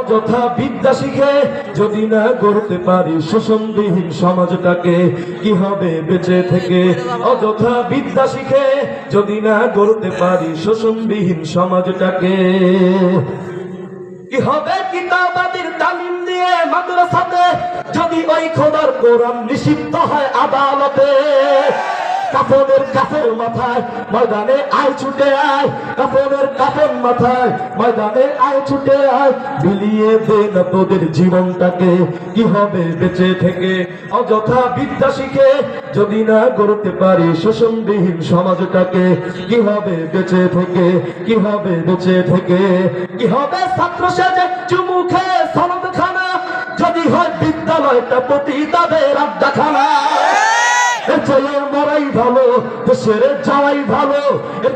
অযথা বিদ্যা শিখে, যদি না গড়তে পারি শোষণবিহীন সমাজটাকে, কি হবে বেঁচে থেকে? অযথা বিদ্যা শিখে, যদি না গড়তে পারি শোষণবিহীন সমাজটাকে, কি হবে কিতাবাদির তালিম দিয়ে মাদ্রাসাতে? যদি ওই খোদার কোরআন নিষিদ্ধ হয় আদালতে কাফনের কাফের মাথায়, ময়দানে আয় ছুটে আয়। কাফনের কাফন মাথায়, ময়দানে আয় ছুটে আয়। বিলিয়ে দে না তোদের জীবনটাকে, কি হবে বেঁচে থেকে? অযথা বিদ্যা শিখে যদি না গড়তে পারি শোষণবিহীন সমাজটাকে, কি হবে বেঁচে থেকে? কি হবে বেঁচে থেকে? কি হবে ছাত্র সেজে চুমু খেয়ে সনদ খানা যদি হয় বিদ্যালয়টা প্রতি তাদের আড্ডাখানা। ভালো, দেশের যাওয়াই ভালো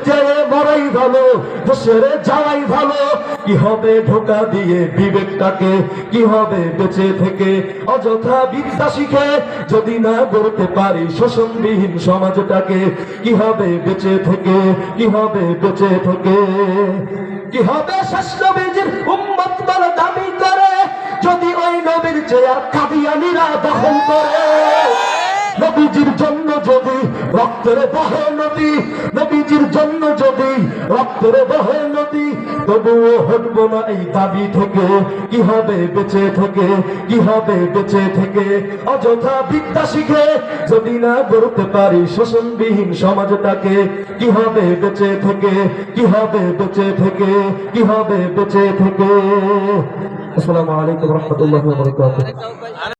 চেয়ে মরাই ভালো, দেশের যাওয়াই ভালো। কি হবে ঢোকা দিয়ে বিবেকটাকে, কি হবে বেঁচে থেকে? অযথা বিদ্যা শিখে যদি না গড়তে পারি শোষণবিহীন সমাজটাকে, কি হবে বেঁচে থেকে? কি হবে বেঁচে থেকে? কি হবে শেষ নবীজির উম্মত বলে দাবি করে? যদি ওই নবীর চেয়ার কাদিয়ানিরা দখল করে। নবীজির জন্য যদি রক্তের বহে নদী, নবীজির জন্য যদি রক্তের বহে নদী, তবুও হটবো না এই দাবি থেকে। কি হবে বেঁচে থেকে? কি হবে বেঁচে থেকে? অযথা বিদ্যা শিখে যদি না গড়তে পারি শোষণবিহীন সমাজটাকে, কি হবে বেঁচে থেকে? কি হবে বেঁচে থেকে? কি হবে বেঁচে থেকে? আসসালামু আলাইকুম রহমতুল্লাহ